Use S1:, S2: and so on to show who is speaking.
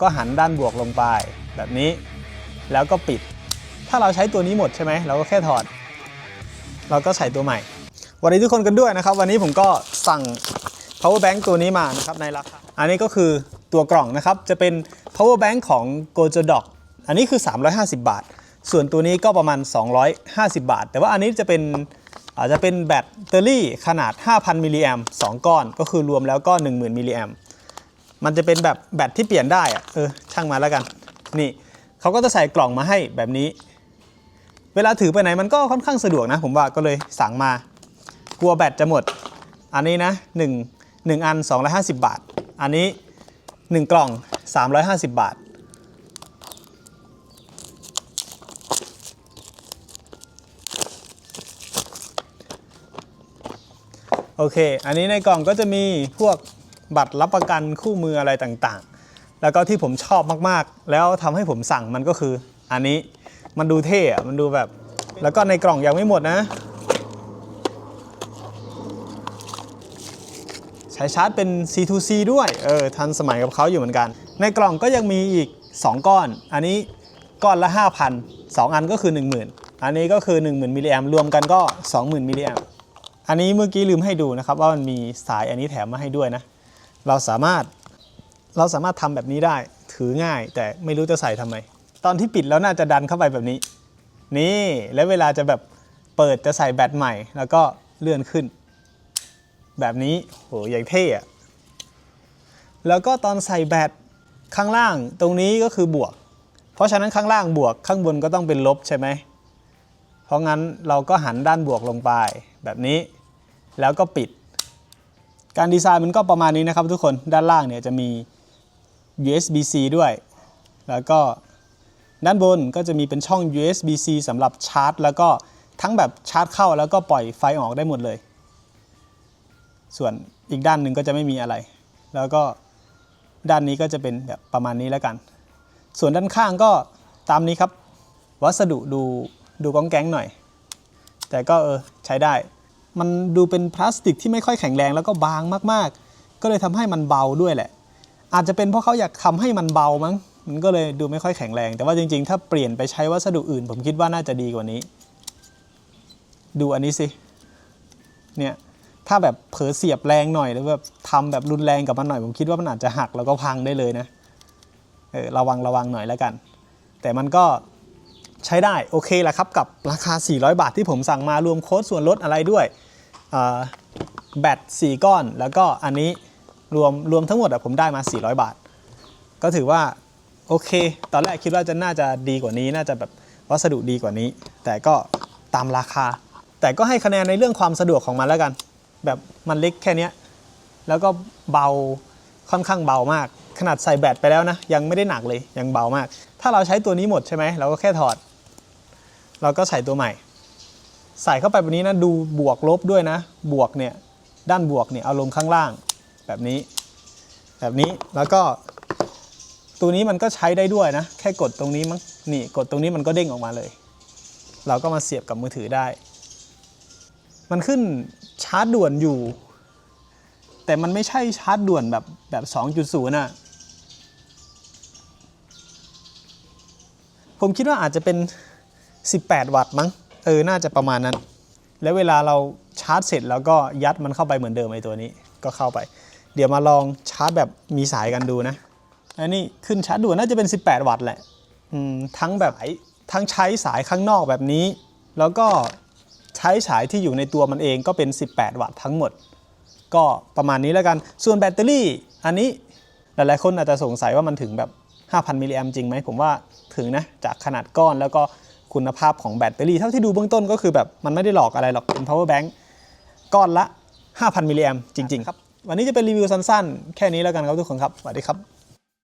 S1: ก็หันด้านบวกลงไป แบบนี้ แล้วก็ปิด ถ้าเราใช้ตัวนี้หมดใช่ไหมเราก็แค่ถอด เราก็ใส่ตัวใหม่วันนี้ทุกคนกันด้วยนะครับ วันนี้ผมก็สั่ง power bank ตัวนี้มานะครับในราคาอันนี้ก็คือตัวกล่องนะครับ จะเป็น power bank ของ g o j o d o k อันนี้คือ 350 บาท ส่วนตัวนี้ก็ประมาณ 250 บาท แต่ว่าอันนี้จะเป็นอาจจะเป็นแบตเตอรี่ขนาด 5,000 มิลลิแอม2ก้อน ก็คือรวมแล้วก็ 10,000 มิลลิแอม มันจะเป็นแบบแบตที่เปลี่ยนได้อะเออช่างมาแล้วกัน นี่เขาก็จะใส่กล่องมาให้แบบนี้ เวลาถือไปไหนมันก็ค่อนข้างสะดวกนะ ผมว่าก็เลยสั่งมากลัวแบตจะหมด อันนี้นะ1 1อัน 250 บาท อันนี้ 1 กล่อง 350 บาท โอเค อันนี้ในกล่องก็จะมีพวก บัตรรับประกันคู่มืออะไรต่างๆ แล้วก็ที่ผมชอบมากๆ แล้วทำให้ผมสั่งมันก็คืออันนี้มันดูเท่อะมันดูแบบ แล้วก็ในกล่องยังไม่หมดนะ ใช้ชาร์จเป็น C2C ด้วย เออ ทันสมัยกับเขาอยู่เหมือนกัน ในกล่องก็ยังมีอีก 2 ก้อน อันนี้ก้อนละ 5,000 2 อันก็คือ 10,000 อันนี้ก็คือ 10,000มิลลิแอมรวมกันก็ 20,000มิลลิแอมอันนี้เมื่อกี้ลืมให้ดูนะครับว่ามันมีสายอันนี้แถมมาให้ด้วยนะ เราสามารถเราสามารถทำแบบนี้ได้ถือง่าย แต่ไม่รู้จะใส่ทำไม ตอนที่ปิดแล้วน่าจะดันเข้าไปแบบนี้ นี่แล้วเวลาจะแบบเปิดจะใส่แบตใหม่ แล้วก็เลื่อนขึ้น แบบนี้โหอย่างเท่อะแล้วก็ตอนใส่แบตข้างล่างตรงนี้ก็คือบวก เพราะฉะนั้นข้างล่างบวกข้างบนก็ต้องเป็นลบใช่ไหมเพราะงั้นเราก็หันด้านบวกลงไปแบบนี้ แล้วก็ปิด การดีไซน์มันก็ประมาณนี้นะครับทุกคนด้านล่างเนี่ยจะมี USB-C ด้วย แล้วก็ด้านบนก็จะมีเป็นช่อง USB-C สำหรับชาร์จ แล้วก็ทั้งแบบชาร์จเข้าแล้วก็ปล่อยไฟออกได้หมดเลย ส่วนอีกด้านหนึ่งก็จะไม่มีอะไร แล้วก็ด้านนี้ก็จะเป็นแบบประมาณนี้แล้วกัน ส่วนด้านข้างก็ตามนี้ครับ วัสดุดูดูก้องแก๊งหน่อย แต่ก็เออใช้ได้ มันดูเป็นพลาสติกที่ไม่ค่อยแข็งแรงแล้วก็บางมากๆ ก็เลยทำให้มันเบาด้วยแหละ อาจจะเป็นเพราะเขาอยากทำให้มันเบามั้ง มันก็เลยดูไม่ค่อยแข็งแรง แต่ว่าจริงๆ ถ้าเปลี่ยนไปใช้วัสดุอื่น ผมคิดว่าน่าจะดีกว่านี้ ดูอันนี้สิ เนี่ย ถ้าแบบเผลอเสียบแรงหน่อยหรือแบบทำแบบรุนแรงกับมันหน่อย ผมคิดว่ามันอาจจะหักแล้วก็พังได้เลยนะ เออระวังระวังหน่อยแล้วกัน แต่มันก็ ใช้ได้โอเคแหละครับกับราคา 400 บาทที่ผมสั่งมารวมโค้ดส่วนลดอะไรด้วยแบต4 ก้อน แล้วก็อันนี้รวมรวมทั้งหมดผมได้มา 400 บาท ก็ถือว่าโอเค ตอนแรกคิดว่าจะน่าจะดีกว่านี้ น่าจะแบบวัสดุดีกว่านี้ แต่ก็ตามราคา แต่ก็ให้คะแนนในเรื่องความสะดวกของมันแล้วกัน แบบมันเล็กแค่นี้แล้วก็เบาค่อนข้างเบามาก ขนาดใส่แบตไปแล้วนะ ยังไม่ได้หนักเลยยังเบามาก ถ้าเราใช้ตัวนี้หมดใช่ไหมเราก็แค่ถอด เราก็ใส่ตัวใหม่ ใส่เข้าไปแบบนี้นะดูบวกลบด้วยนะ บวกเนี่ยด้านบวกเนี่ยเอาลงข้างล่างแบบนี้ แบบนี้แล้วก็ ตัวนี้มันก็ใช้ได้ด้วยนะ แค่กดตรงนี้มั้งนี่กดตรงนี้มันก็เด้งออกมาเลย เราก็มาเสียบกับมือถือได้ มันขึ้นชาร์จด่วนอยู่ แต่มันไม่ใช่ชาร์จด่วนแบบแบบ 2.0น่ะผมคิดว่าอาจจะเป็น 18 วัตต์มั้ง เออ น่าจะประมาณนั้น แล้วเวลาเราชาร์จเสร็จแล้วก็ยัดมันเข้าไปเหมือนเดิมไอ้ตัวนี้ ก็เข้าไป เดี๋ยวมาลองชาร์จแบบมีสายกันดูนะ อันนี้ขึ้นชาร์จด่วนน่าจะเป็น 18 วัตต์แหละ อืม ทั้งแบบทั้งใช้สายข้างนอกแบบนี้ แล้วก็ใช้สายที่อยู่ในตัวมันเองก็เป็น 18 วัตต์ทั้งหมด ก็ประมาณนี้แล้วกัน ส่วนแบตเตอรี่ อันนี้หลายๆคนอาจจะสงสัยว่ามันถึงแบบ 5,000 มิลลิแอมจริงไหม ผมว่าถึงนะ จากขนาดก้อนแล้วก็ คุณภาพของแบตเตอรี่ เท่าที่ดูเบื้องต้นก็คือแบบมันไม่ได้หลอกอะไรหรอกเป็น power bank ก้อนละ 5,000มิลลิแอมจริง ๆ ครับ วันนี้จะเป็นรีวิวสั้น ๆ แค่นี้แล้วกันครับทุกคนครับสวัสดีครับ